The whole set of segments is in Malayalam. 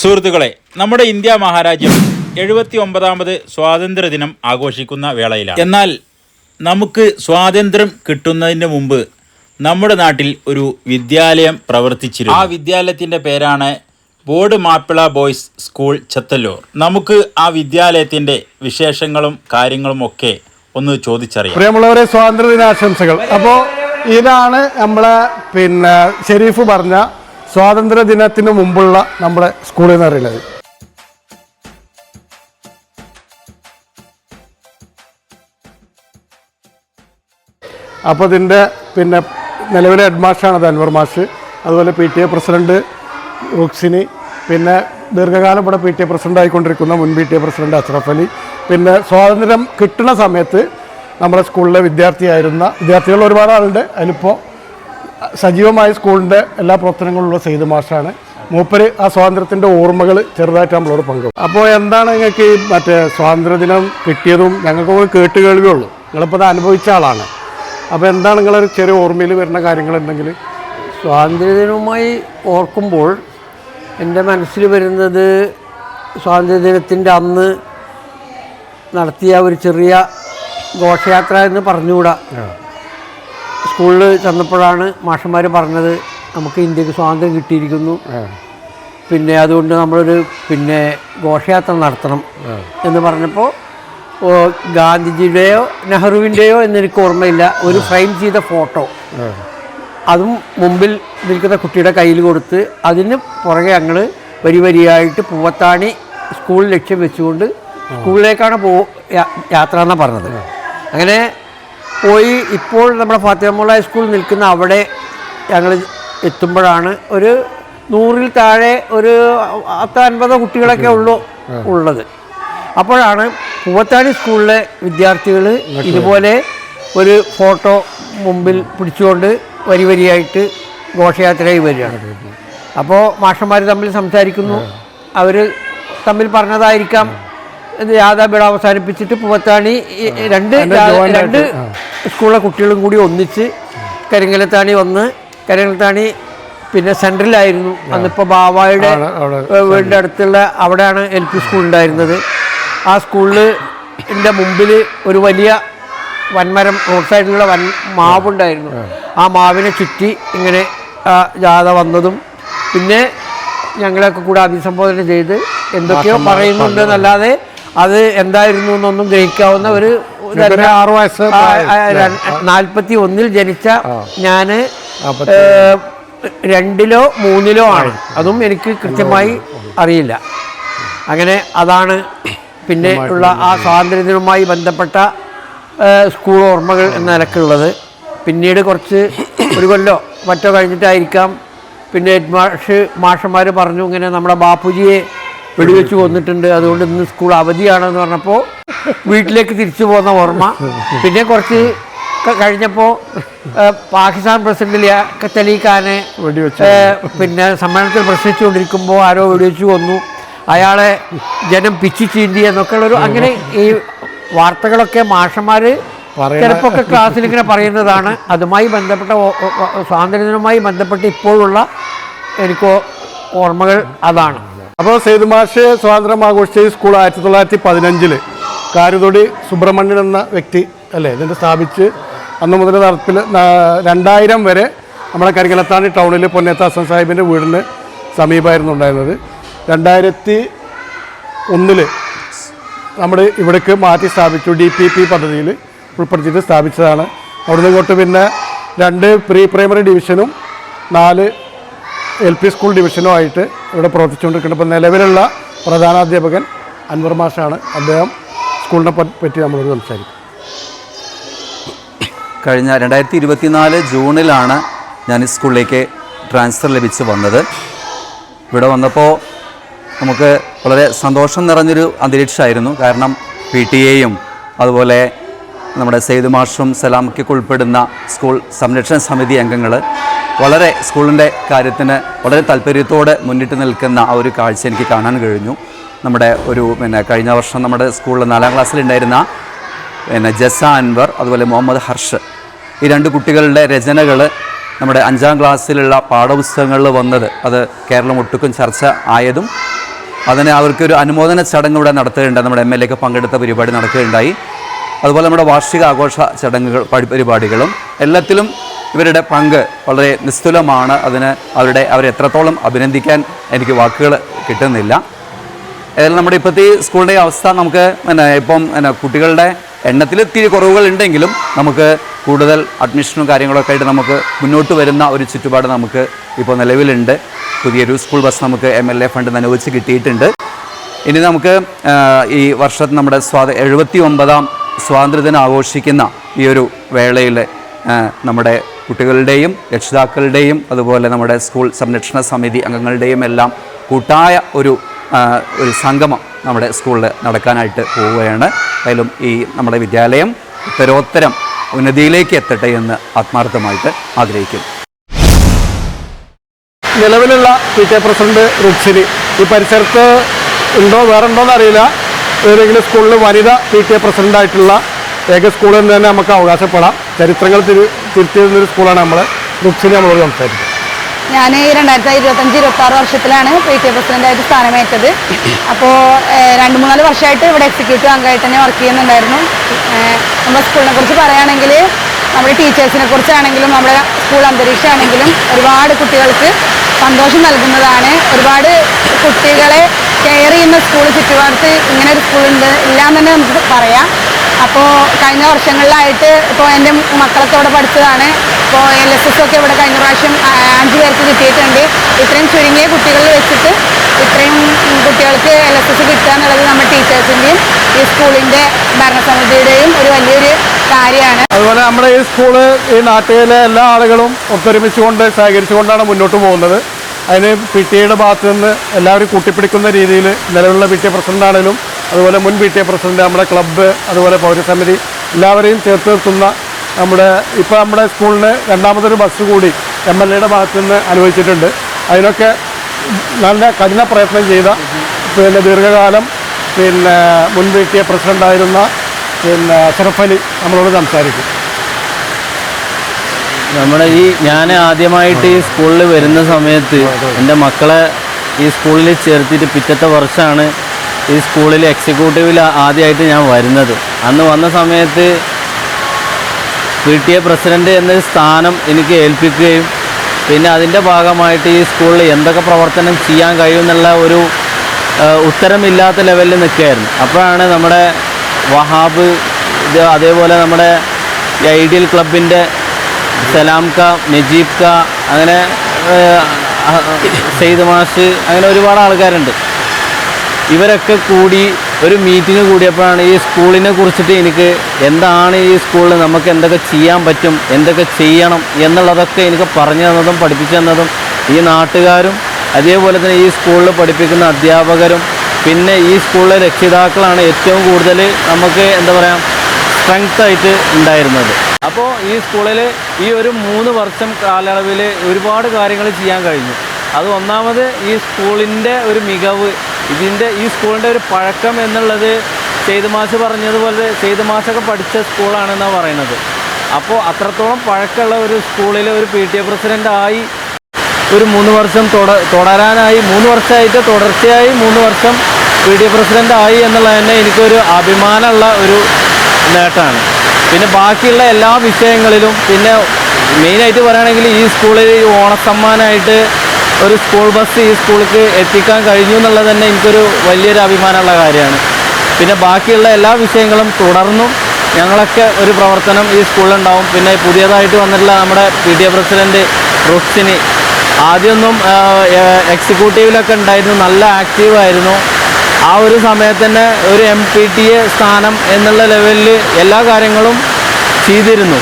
സുഹൃത്തുക്കളെ നമ്മുടെ ഇന്ത്യ മഹാരാജ്യം എഴുപത്തി ഒമ്പതാമത് സ്വാതന്ത്ര്യ ദിനം ആഘോഷിക്കുന്ന വേളയിലാണ്. എന്നാൽ നമുക്ക് സ്വാതന്ത്ര്യം കിട്ടുന്നതിന് മുമ്പ് നമ്മുടെ നാട്ടിൽ ഒരു വിദ്യാലയം പ്രവർത്തിച്ചിരുന്നു. ആ വിദ്യാലയത്തിന്റെ പേരാണ് board Mappila boys school Chathalloor. നമുക്ക് ആ വിദ്യാലയത്തിന്റെ വിശേഷങ്ങളും കാര്യങ്ങളും ഒക്കെ ഒന്ന് ചോദിച്ചറിയാം. പ്രിയമുള്ളവരെ സ്വാതന്ത്ര്യ ദിനാശംസകൾ അപ്പോൾ ഇതാണ് നമ്മളെ പിന്നെ ഷെരീഫ് പറഞ്ഞ സ്വാതന്ത്ര്യ ദിനത്തിന് മുമ്പുള്ള നമ്മുടെ സ്കൂളിൽ നിന്ന് അറിയുന്നത് അപ്പോൾ ഇതിന്റെ പിന്നെ നിലവിലെ ഹെഡ് അത് അൻവർ മാഷ്. അതുപോലെ P T A president Ruksini. പിന്നെ ദീർഘകാലം ഇവിടെ പി ടി എ പ്രസിഡന്റ് ആയിക്കൊണ്ടിരിക്കുന്ന മുൻ P T A president Ashraf Ali. പിന്നെ സ്വാതന്ത്ര്യം കിട്ടുന്ന സമയത്ത് നമ്മുടെ സ്കൂളിലെ വിദ്യാർത്ഥിയായിരുന്ന വിദ്യാർത്ഥികൾ ഒരുപാട് ആളുണ്ട്. അതിലിപ്പോൾ സജീവമായ സ്കൂളിന്റെ എല്ലാ പ്രവർത്തനങ്ങളുള്ള സെയ്ത് മാഷാണ് മൂപ്പര് ആ സ്വാതന്ത്ര്യത്തിന്റെ ഓർമ്മകൾ ചെറുതായിട്ട് നമ്മളോട് പങ്കും അപ്പോൾ എന്താണ് നിങ്ങൾക്ക് ഈ മറ്റേ സ്വാതന്ത്ര്യദിനം കിട്ടിയതും ഞങ്ങൾക്ക് കേട്ട് കേൾവിയുള്ളൂ നിങ്ങളിപ്പോൾ അത് അനുഭവിച്ച ആളാണ്. അപ്പോൾ എന്താണ് നിങ്ങളൊരു ചെറിയ ഓർമ്മയിൽ വരുന്ന കാര്യങ്ങളുണ്ടെങ്കിൽ സ്വാതന്ത്ര്യദിനവുമായി ഓർക്കുമ്പോൾ എന്റെ മനസ്സിൽ വരുന്നത് സ്വാതന്ത്ര്യദിനത്തിന്റെ അന്ന് നടത്തിയ ഒരു ചെറിയ ഘോഷയാത്ര എന്ന് പറഞ്ഞുകൂടാ. സ്കൂളിൽ ചെന്നപ്പോഴാണ് മാഷന്മാർ പറഞ്ഞത് നമുക്ക് ഇന്ത്യയ്ക്ക് സ്വാതന്ത്ര്യം കിട്ടിയിരിക്കുന്നു. പിന്നെ അതുകൊണ്ട് നമ്മളൊരു പിന്നെ ഘോഷയാത്ര നടത്തണം. എന്ന് പറഞ്ഞപ്പോൾ ഗാന്ധിജിയുടെയോ നെഹ്റുവിന്റെയോ എന്നെനിക്ക് ഓർമ്മയില്ല. ഒരു ഫ്രെയിം ചെയ്ത ഫോട്ടോ. അതും മുമ്പിൽ നിൽക്കുന്ന കുട്ടിയുടെ കയ്യിൽ കൊടുത്ത് അതിന് പുറകെ ഞങ്ങൾ വരി വരിയായിട്ട് പൂവത്താണി സ്കൂൾ ലക്ഷ്യം വെച്ചുകൊണ്ട് സ്കൂളിലേക്കാണ് പോ യാത്ര എന്നാണ് പറഞ്ഞത്. അങ്ങനെ പോയി ഇപ്പോൾ നമ്മുടെ ഫാത്തിമോള സ്കൂൾ നിൽക്കുന്ന അവിടെ ഞങ്ങൾ എത്തുമ്പോഴാണ് ഒരു നൂറിൽ താഴെ ഒരു പത്ത് അൻപതോ കുട്ടികളൊക്കെ ഉള്ളു ഉള്ളത്. അപ്പോഴാണ് പൂവത്താണി സ്കൂളിലെ വിദ്യാർത്ഥികൾ ഇതുപോലെ ഒരു ഫോട്ടോ മുമ്പിൽ പിടിച്ചുകൊണ്ട് വരി വരിയായിട്ട് ഘോഷയാത്രയായി വരികയാണ് അപ്പോൾ മാഷന്മാർ തമ്മിൽ സംസാരിക്കുന്നു. അവർ തമ്മിൽ പറഞ്ഞതായിരിക്കാം. ഇത് യാഥാപിട അവസാനിപ്പിച്ചിട്ട് പൂവത്താണി രണ്ട് രണ്ട് സ്കൂളിലെ കുട്ടികളും കൂടി ഒന്നിച്ച് കരിങ്കലത്താണി വന്ന് കരിങ്കലത്താണി പിന്നെ സെൻട്രലായിരുന്നു. അന്നിപ്പോൾ ബാവായുടെ വീടിന്റെ അടുത്തുള്ള അവിടെയാണ് എൽ പി സ്കൂൾ ഉണ്ടായിരുന്നത്. ആ സ്കൂളിൽ എന്റെ മുമ്പിൽ ഒരു വലിയ വൻമരം റോഡ് സൈഡിലുള്ള വൻ മാവുണ്ടായിരുന്നു ആ. മാവിനെ ചുറ്റി ഇങ്ങനെ ജാഥ വന്നതും പിന്നെ ഞങ്ങളെയൊക്കെ കൂടെ അഭിസംബോധന ചെയ്ത് എന്തൊക്കെയോ പറയുന്നുണ്ട് എന്നല്ലാതെ അത് എന്തായിരുന്നു എന്നൊന്നും ഗ്രഹിക്കാവുന്ന ഒരു ആറു വയസ്സ് നാൽപ്പത്തി ഒന്നിൽ ജനിച്ച ഞാൻ രണ്ടിലോ മൂന്നിലോ ആണ്. അതും എനിക്ക് കൃത്യമായി അറിയില്ല. അങ്ങനെ അതാണ് പിന്നെ ഉള്ള ആ സ്വാതന്ത്ര്യദിനവുമായി ബന്ധപ്പെട്ട സ്കൂൾ ഓർമ്മകൾ എന്ന നിലക്കുള്ളത്. പിന്നീട് കുറച്ച് ഒരു കൊല്ലോ മറ്റോ കഴിഞ്ഞിട്ടായിരിക്കാം. പിന്നെ മാഷ് മാഷന്മാർ പറഞ്ഞു ഇങ്ങനെ നമ്മുടെ ബാപ്പുജിയെ വെടിവെച്ച് കൊന്നിട്ടുണ്ട്. അതുകൊണ്ട് ഇന്ന് സ്കൂൾ അവധിയാണെന്ന് പറഞ്ഞപ്പോൾ വീട്ടിലേക്ക് തിരിച്ചു പോകുന്ന ഓർമ്മ. പിന്നെ കുറച്ച് കഴിഞ്ഞപ്പോൾ പാകിസ്ഥാൻ പ്രസിഡന്റ് കത്തലീഖാനെ പിന്നെ സമ്മേളനത്തിൽ പ്രസംഗിച്ചുകൊണ്ടിരിക്കുമ്പോൾ ആരോ വെടിവെച്ച് കൊന്നു. അയാളെ ജനം പിച്ചി ചീന്തി എന്നൊക്കെ ഉള്ളൊരു അങ്ങനെ ഈ വാർത്തകളൊക്കെ മാഷന്മാർ ചിലപ്പോഴൊക്കെ ക്ലാസ്സിൽ ഇങ്ങനെ പറയുന്നതാണ്. അതുമായി ബന്ധപ്പെട്ട സ്വാതന്ത്ര്യദിനവുമായി ബന്ധപ്പെട്ട് ഇപ്പോഴുള്ള എനിക്ക് ഓർമ്മകൾ അതാണ്. അപ്പോൾ സെയ്ദ് മാഷ് സ്വാതന്ത്ര്യം ആഘോഷിച്ച ഈ സ്കൂൾ ആയിരത്തി തൊള്ളായിരത്തി പതിനഞ്ചിൽ കാരുതൊടി സുബ്രഹ്മണ്യൻ എന്ന വ്യക്തി അല്ലേ ഇതിന്റെ സ്ഥാപിച്ച് അന്ന് മുതൽ നടപ്പിൽ രണ്ടായിരം വരെ നമ്മുടെ കരികലത്താണി ടൗണിൽ പൊന്നേത്ത ഹസൻ സാഹിബിന്റെ വീടിന് സമീപമായിരുന്നു ഉണ്ടായിരുന്നത്. രണ്ടായിരത്തി ഒന്നിൽ നമ്മൾ ഇവിടേക്ക് മാറ്റി സ്ഥാപിച്ചു ഡി പി പി പദ്ധതിയിൽ ഉൾപ്പെടുത്തിയിട്ട് സ്ഥാപിച്ചതാണ്. അവിടുന്ന് ഇങ്ങോട്ട് പിന്നെ രണ്ട് പ്രീ പ്രൈമറി ഡിവിഷനും നാല് എൽ പി സ്കൂൾ ആയിട്ട് ഇവിടെ പ്രവർത്തിച്ചുകൊണ്ടിരിക്കുന്നത്. ഇപ്പോൾ നിലവിലുള്ള പ്രധാനാധ്യാപകൻ അൻവർ മാഷാണ്. അദ്ദേഹം സ്കൂളിനെ പറ്റി നമ്മളോട് സംസാരിക്കും. കഴിഞ്ഞ രണ്ടായിരത്തി ഇരുപത്തിനാല് ജൂണിലാണ് ഞാൻ ഈ സ്കൂളിലേക്ക് ട്രാൻസ്ഫർ ലഭിച്ച് വന്നത്. ഇവിടെ വന്നപ്പോൾ നമുക്ക് വളരെ സന്തോഷം നിറഞ്ഞൊരു അന്തരീക്ഷമായിരുന്നു. കാരണം പി ടി എയും അതുപോലെ നമ്മുടെ സെയ്ദ് മാഷും സലാമക്കൊക്കെ ഉൾപ്പെടുന്ന സ്കൂൾ സംരക്ഷണ സമിതി അംഗങ്ങൾ വളരെ സ്കൂളിന്റെ കാര്യത്തിന് വളരെ താല്പര്യത്തോടെ മുന്നിട്ട് നിൽക്കുന്ന ആ ഒരു കാഴ്ച എനിക്ക് കാണാൻ കഴിഞ്ഞു. നമ്മുടെ ഒരു പിന്നെ കഴിഞ്ഞ വർഷം നമ്മുടെ സ്കൂളിൽ നാലാം ക്ലാസ്സിലുണ്ടായിരുന്ന പിന്നെ ജസ അൻവർ അതുപോലെ മുഹമ്മദ് ഹർഷ് ഈ രണ്ട് കുട്ടികളുടെ രചനകൾ നമ്മുടെ അഞ്ചാം ക്ലാസ്സിലുള്ള പാഠപുസ്തകങ്ങളിൽ വന്നത് അത് കേരളം ഒട്ടുക്കും ചർച്ച ആയതും അതിന് അവർക്കൊരു അനുമോദന ചടങ്ങ് ഇവിടെ നടത്തുകയുണ്ടായി. നമ്മുടെ എം എൽ എക്ക് പങ്കെടുത്ത പരിപാടി നടക്കുകയുണ്ടായി. അതുപോലെ നമ്മുടെ വാർഷിക ആഘോഷ ചടങ്ങുകൾ പരി- പരിപാടികളും എല്ലാത്തിലും ഇവരുടെ പങ്ക് വളരെ നിസ്തുലമാണ്. അതിന് അവരുടെ അവരെത്രത്തോളം അഭിനന്ദിക്കാൻ എനിക്ക് വാക്കുകൾ കിട്ടുന്നില്ല. ഏതായാലും നമ്മുടെ ഇപ്പോഴത്തെ ഈ സ്കൂളിന്റെ അവസ്ഥ നമുക്ക് പിന്നെ ഇപ്പം പിന്നെ കുട്ടികളുടെ എണ്ണത്തിൽ ഇത്തിരി കുറവുകൾ ഉണ്ടെങ്കിലും നമുക്ക് കൂടുതൽ അഡ്മിഷനും കാര്യങ്ങളൊക്കെ ആയിട്ട് നമുക്ക് മുന്നോട്ട് വരുന്ന ഒരു ചുറ്റുപാട് നമുക്ക് ഇപ്പോൾ നിലവിലുണ്ട്. പുതിയൊരു സ്കൂൾ ബസ് നമുക്ക് എം എൽ എ ഫണ്ട് അനുവദിച്ച് കിട്ടിയിട്ടുണ്ട്. ഇനി നമുക്ക് ഈ വർഷത്തെ നമ്മുടെ സ്വാത എഴുപത്തി ഒമ്പതാം സ്വാതന്ത്ര്യദിനം ആഘോഷിക്കുന്ന ഈ ഒരു വേളയിൽ നമ്മുടെ കുട്ടികളുടെയും രക്ഷിതാക്കളുടെയും അതുപോലെ നമ്മുടെ സ്കൂൾ സംരക്ഷണ സമിതി അംഗങ്ങളുടെയും എല്ലാം കൂട്ടായ ഒരു ഒരു സംഗമം നമ്മുടെ സ്കൂളിൽ നടക്കാനായിട്ട് പോവുകയാണ്. അതിലും ഈ നമ്മുടെ വിദ്യാലയം ഉത്തരോത്തരം ഉന്നതിയിലേക്ക് എത്തട്ടെ എന്ന് ആത്മാർത്ഥമായിട്ട് ആഗ്രഹിക്കുന്നു. നിലവിലുള്ള പി ടി പ്രസിഡന്റ് റുക്സിനി ഈ പരിസരത്ത് ഉണ്ടോ വേറെ ഉണ്ടോ അറിയില്ല. ഏതെങ്കിലും സ്കൂളിൽ വനിത പി ടി എ പ്രസിഡന്റായിട്ടുള്ള ഏക സ്കൂൾ എന്ന് തന്നെ നമുക്ക് അവകാശപ്പെടാം. ചരിത്രങ്ങൾ തിരി തിരുത്തിയിരുന്നൊരു സ്കൂളാണ് നമ്മൾ ബുക്സിന് നമ്മളോട് സംസാരിക്കുന്നത് ഞാൻ രണ്ടായിരത്തി ഇരുപത്തഞ്ച് ഇരുപത്തി ആറ് വർഷത്തിലാണ് പി ടി എ പ്രസിഡന്റായിട്ട് സ്ഥാനമേറ്റത്. അപ്പോൾ രണ്ട് മൂന്നാൽ വർഷമായിട്ട് ഇവിടെ എക്സിക്യൂട്ടീവ് അംഗമായിട്ട് തന്നെ വർക്ക് ചെയ്യുന്നുണ്ടായിരുന്നു. നമ്മുടെ സ്കൂളിനെ കുറിച്ച് പറയുകയാണെങ്കിൽ നമ്മുടെ ടീച്ചേഴ്സിനെ കുറിച്ചാണെങ്കിലും നമ്മുടെ സ്കൂൾ അന്തരീക്ഷമാണെങ്കിലും ഒരുപാട് കുട്ടികൾക്ക് സന്തോഷം നൽകുന്നതാണ്. ഒരുപാട് കുട്ടികളെ കെയർ ചെയ്യുന്ന സ്കൂൾ ചുറ്റുപാടത്ത് ഇങ്ങനെ ഒരു സ്കൂളുണ്ട് ഇല്ല എന്ന് തന്നെ നമുക്ക് പറയാം. അപ്പോൾ കഴിഞ്ഞ വർഷങ്ങളിലായിട്ട് ഇപ്പോൾ എന്റെ മക്കളൊക്കെ ഇവിടെ പഠിച്ചതാണ്. ഇപ്പോൾ എൽ എസ് എസ് ഒക്കെ ഇവിടെ കഴിഞ്ഞ പ്രാവശ്യം അഞ്ച് പേർക്ക് കിട്ടിയിട്ടുണ്ട്. ഇത്രയും ചുരുങ്ങിയ കുട്ടികളിൽ വെച്ചിട്ട് ഇത്രയും കുട്ടികൾക്ക് എൽ എസ് എസ് കിട്ടുക എന്നുള്ളത് നമ്മുടെ ടീച്ചേഴ്സിന്റെയും ഈ സ്കൂളിന്റെ ഭരണസമിതിയുടെയും ഒരു വലിയൊരു കാര്യമാണ്. അതുപോലെ നമ്മുടെ ഈ സ്കൂൾ ഈ നാട്ടിലെ എല്ലാ ആളുകളും ഒത്തൊരുമിച്ചുകൊണ്ട് സഹകരിച്ചുകൊണ്ടാണ് മുന്നോട്ട് പോകുന്നത്. അതിന് പിടിയുടെ ഭാഗത്ത് നിന്ന് എല്ലാവരും കൂട്ടിപ്പിടിക്കുന്ന രീതിയിൽ നിലവിലുള്ള പി ടി എ പ്രസിഡന്റ് ആണെങ്കിലും അതുപോലെ മുൻ പി ടി എ പ്രസിഡന്റ് നമ്മുടെ ക്ലബ്ബ് അതുപോലെ പൗരസമിതി എല്ലാവരെയും ചേർത്ത് നിർത്തുന്ന നമ്മുടെ ഇപ്പോൾ നമ്മുടെ സ്കൂളിന് രണ്ടാമതൊരു ബസ് കൂടി എം എൽ എയുടെ ഭാഗത്ത് നിന്ന് അനുവദിച്ചിട്ടുണ്ട്. അതിനൊക്കെ നല്ല കഠിന പ്രയത്നം ചെയ്ത പിന്നെ ദീർഘകാലം പിന്നെ മുൻ പി ടി എ പ്രസിഡന്റായിരുന്ന പിന്നെ അഷറഫ് അലി നമ്മളോട് സംസാരിക്കും. നമ്മുടെ ഈ ഞാൻ ആദ്യമായിട്ട് ഈ സ്കൂളിൽ വരുന്ന സമയത്ത് എന്റെ മക്കളെ ഈ സ്കൂളിൽ ചേർത്തിട്ട് പിറ്റത്തെ വർഷമാണ് ഈ സ്കൂളിൽ എക്സിക്യൂട്ടീവിൽ ആദ്യമായിട്ട് ഞാൻ വരുന്നത്. അന്ന് വന്ന സമയത്ത് പി ടി എ പ്രസിഡന്റ് എന്നൊരു സ്ഥാനം എനിക്ക് ഏൽപ്പിക്കുകയും പിന്നെ അതിന്റെ ഭാഗമായിട്ട് ഈ സ്കൂളിൽ എന്തൊക്കെ പ്രവർത്തനം ചെയ്യാൻ കഴിയുമെന്നുള്ള ഒരു ഉത്തരമില്ലാത്ത ലെവലിൽ നിൽക്കുകയായിരുന്നു. അപ്പോഴാണ് നമ്മുടെ വഹാബ് ഇത് അതേപോലെ നമ്മുടെ ഐഡിയൽ ക്ലബിന്റെ സലാം ക നജീബ് ക അങ്ങനെ സെയ്ദ് മാഷ് അങ്ങനെ ഒരുപാട് ആൾക്കാരുണ്ട്. ഇവരൊക്കെ കൂടി ഒരു മീറ്റിംഗ് കൂടിയപ്പോഴാണ് ഈ സ്കൂളിനെ കുറിച്ചിട്ട് എനിക്ക് എന്താണ് ഈ സ്കൂളിൽ നമുക്ക് എന്തൊക്കെ ചെയ്യാൻ പറ്റും എന്തൊക്കെ ചെയ്യണം എന്നുള്ളതൊക്കെ എനിക്ക് പറഞ്ഞു തന്നതും പഠിപ്പിച്ചു തന്നതും ഈ നാട്ടുകാരും അതേപോലെ തന്നെ ഈ സ്കൂളിൽ പഠിപ്പിക്കുന്ന അധ്യാപകരും പിന്നെ ഈ സ്കൂളിലെ രക്ഷിതാക്കളാണ് ഏറ്റവും കൂടുതൽ നമുക്ക് എന്താ പറയുക സ്ട്രെങ്ത്തായിട്ട് ഉണ്ടായിരുന്നത്. അപ്പോൾ ഈ സ്കൂളിൽ ഈ ഒരു മൂന്ന് വർഷം കാലയളവിൽ ഒരുപാട് കാര്യങ്ങൾ ചെയ്യാൻ കഴിഞ്ഞു. അത് ഒന്നാമത് ഈ സ്കൂളിന്റെ ഒരു മികവ് ഇതിന്റെ ഈ സ്കൂളിന്റെ ഒരു പഴക്കം എന്നുള്ളത് സെയ്ത് മാഷ് പറഞ്ഞതുപോലെ സെയ്ത് മാഷൊക്കെ പഠിച്ച സ്കൂളാണെന്നാണ് പറയുന്നത്. അപ്പോൾ അത്രത്തോളം പഴക്കമുള്ള ഒരു സ്കൂളിൽ ഒരു പി ടി എ പ്രസിഡന്റായി ഒരു മൂന്ന് വർഷം തുട തുടരാനായി മൂന്ന് വർഷമായിട്ട് തുടർച്ചയായി മൂന്ന് വർഷം പി ഡി എ പ്രസിഡന്റ് ആയി എന്നുള്ളത് തന്നെ എനിക്കൊരു അഭിമാനമുള്ള ഒരു നേട്ടമാണ്. പിന്നെ ബാക്കിയുള്ള എല്ലാ വിഷയങ്ങളിലും പിന്നെ മെയിനായിട്ട് പറയുകയാണെങ്കിൽ ഈ സ്കൂളിൽ ഈ ഓണസമ്മാനമായിട്ട് ഒരു സ്കൂൾ ബസ് ഈ സ്കൂളിലേക്ക് എത്തിക്കാൻ കഴിഞ്ഞു എന്നുള്ളത് തന്നെ എനിക്കൊരു വലിയൊരു അഭിമാനമുള്ള കാര്യമാണ്. പിന്നെ ബാക്കിയുള്ള എല്ലാ വിഷയങ്ങളും തുടർന്നും ഞങ്ങളൊക്കെ ഒരു പ്രവർത്തനം ഈ സ്കൂളിലുണ്ടാവും. പിന്നെ പുതിയതായിട്ട് വന്നിട്ടുള്ള നമ്മുടെ P T A president Ruksini ആദ്യമൊന്നും എക്സിക്യൂട്ടീവിലൊക്കെ ഉണ്ടായിരുന്നു. നല്ല ആക്റ്റീവായിരുന്നു. ആ ഒരു സമയത്ത് തന്നെ ഒരു എം പി ടി എ സ്ഥാനം എന്നുള്ള ലെവലിൽ എല്ലാ കാര്യങ്ങളും ചെയ്തിരുന്നു.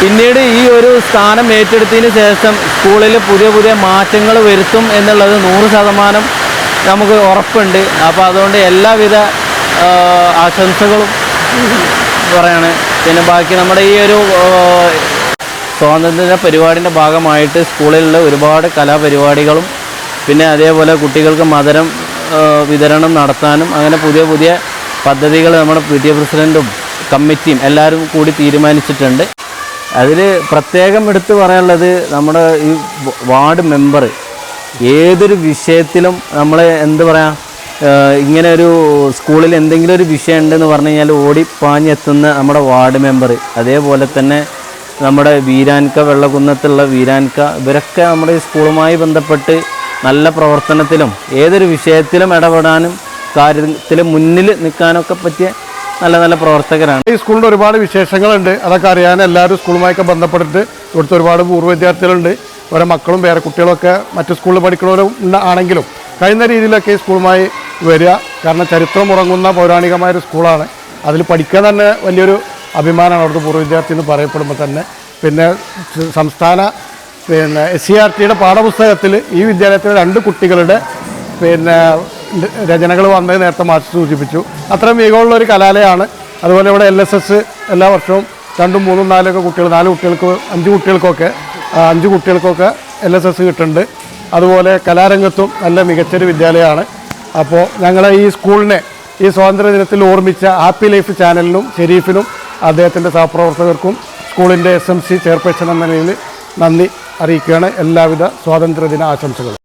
പിന്നീട് ഈ ഒരു സ്ഥാനം ഏറ്റെടുത്തതിന് ശേഷം സ്കൂളിൽ പുതിയ പുതിയ മാറ്റങ്ങൾ വരുത്തും എന്നുള്ളത് നൂറ് ശതമാനം നമുക്ക് ഉറപ്പുണ്ട്. അപ്പോൾ അതുകൊണ്ട് എല്ലാവിധ ആശംസകളും പറയാണ്. പിന്നെ ബാക്കി നമ്മുടെ ഈ ഒരു സ്വാതന്ത്ര്യ പരിപാടിന്റെ ഭാഗമായിട്ട് സ്കൂളിലുള്ള ഒരുപാട് കലാപരിപാടികളും പിന്നെ അതേപോലെ കുട്ടികൾക്ക് മധുരം വിതരണം നടത്താനും അങ്ങനെ പുതിയ പുതിയ പദ്ധതികൾ നമ്മുടെ പി ടി എ പ്രസിഡന്റും കമ്മിറ്റിയും എല്ലാവരും കൂടി തീരുമാനിച്ചിട്ടുണ്ട്. അതിൽ പ്രത്യേകം എടുത്തു പറയാനുള്ളത് നമ്മുടെ ഈ വാർഡ് മെമ്പർ ഏതൊരു വിഷയത്തിലും നമ്മൾ എന്ത് പറയാ ഇങ്ങനെ ഒരു സ്കൂളിൽ എന്തെങ്കിലും ഒരു വിഷയം ഉണ്ടെന്ന് പറഞ്ഞു കഴിഞ്ഞാൽ ഓടിപ്പാഞ്ഞെത്തുന്ന നമ്മുടെ വാർഡ് മെമ്പർ അതേപോലെ തന്നെ നമ്മുടെ വീരാൻക വെള്ളകുന്നത്തുള്ള വീരാൻക ഇവരൊക്കെ നമ്മുടെ സ്കൂളുമായി ബന്ധപ്പെട്ട് നല്ല പ്രവർത്തനത്തിലും ഏതൊരു വിഷയത്തിലും ഇടപെടാനും കാര്യത്തിൽ മുന്നിൽ നിൽക്കാനൊക്കെ പറ്റിയ നല്ല നല്ല പ്രവർത്തകരാണ്. ഈ സ്കൂളിന്റെ ഒരുപാട് വിശേഷങ്ങളുണ്ട്. അതൊക്കെ അറിയാൻ എല്ലാവരും സ്കൂളുമായൊക്കെ ബന്ധപ്പെട്ടിട്ട് ഇവിടുത്തെ ഒരുപാട് പൂർവ വിദ്യാർത്ഥികളുണ്ട്. അവരെ മക്കളും വേറെ കുട്ടികളൊക്കെ മറ്റു സ്കൂളിൽ പഠിക്കുന്നവരും ആണെങ്കിലും കഴിയുന്ന രീതിയിലൊക്കെ ഈ സ്കൂളുമായി വരിക. കാരണം ചരിത്രം ഉറങ്ങുന്ന പൗരാണികമായ ഒരു സ്കൂളാണ്. അതിൽ പഠിക്കാൻ തന്നെ വലിയൊരു അഭിമാനമാണ് അവിടുത്തെ പൂർവ വിദ്യാർത്ഥി എന്ന് പറയപ്പെടുമ്പോൾ തന്നെ. പിന്നെ സംസ്ഥാന പിന്നെ എസ് സി ആർ ടിയുടെ പാഠപുസ്തകത്തിൽ ഈ വിദ്യാലയത്തിലെ രണ്ട് കുട്ടികളുടെ പിന്നെ രചനകൾ വന്നത് നേരത്തെ മാറ്റി സൂചിപ്പിച്ചു. അത്രയും മികവുള്ള ഒരു കലാലയമാണ്. അതുപോലെ ഇവിടെ എൽ എസ് എസ് എല്ലാ വർഷവും രണ്ടും മൂന്നും നാലൊക്കെ കുട്ടികൾ നാല് കുട്ടികൾക്ക് അഞ്ച് കുട്ടികൾക്കൊക്കെ അഞ്ച് കുട്ടികൾക്കൊക്കെ എൽ എസ് എസ് കിട്ടുന്നുണ്ട്. അതുപോലെ കലാരംഗത്തും നല്ല മികച്ചൊരു വിദ്യാലയമാണ്. അപ്പോൾ ഞങ്ങളെ ഈ സ്കൂളിനെ ഈ സ്വാതന്ത്ര്യ ദിനത്തിൽ ഓർമ്മിച്ച ഹാപ്പി ലൈഫ് ചാനലിനും ഷെരീഫിനും അദ്ദേഹത്തിന്റെ സഹപ്രവർത്തകർക്കും സ്കൂളിന്റെ എസ് എം സി ചെയർപേഴ്സൺ എന്ന നിലയിൽ നന്ദി. അറിയിക്കുകയാണ്. എല്ലാവിധ സ്വാതന്ത്ര്യദിന ആശംസകളും.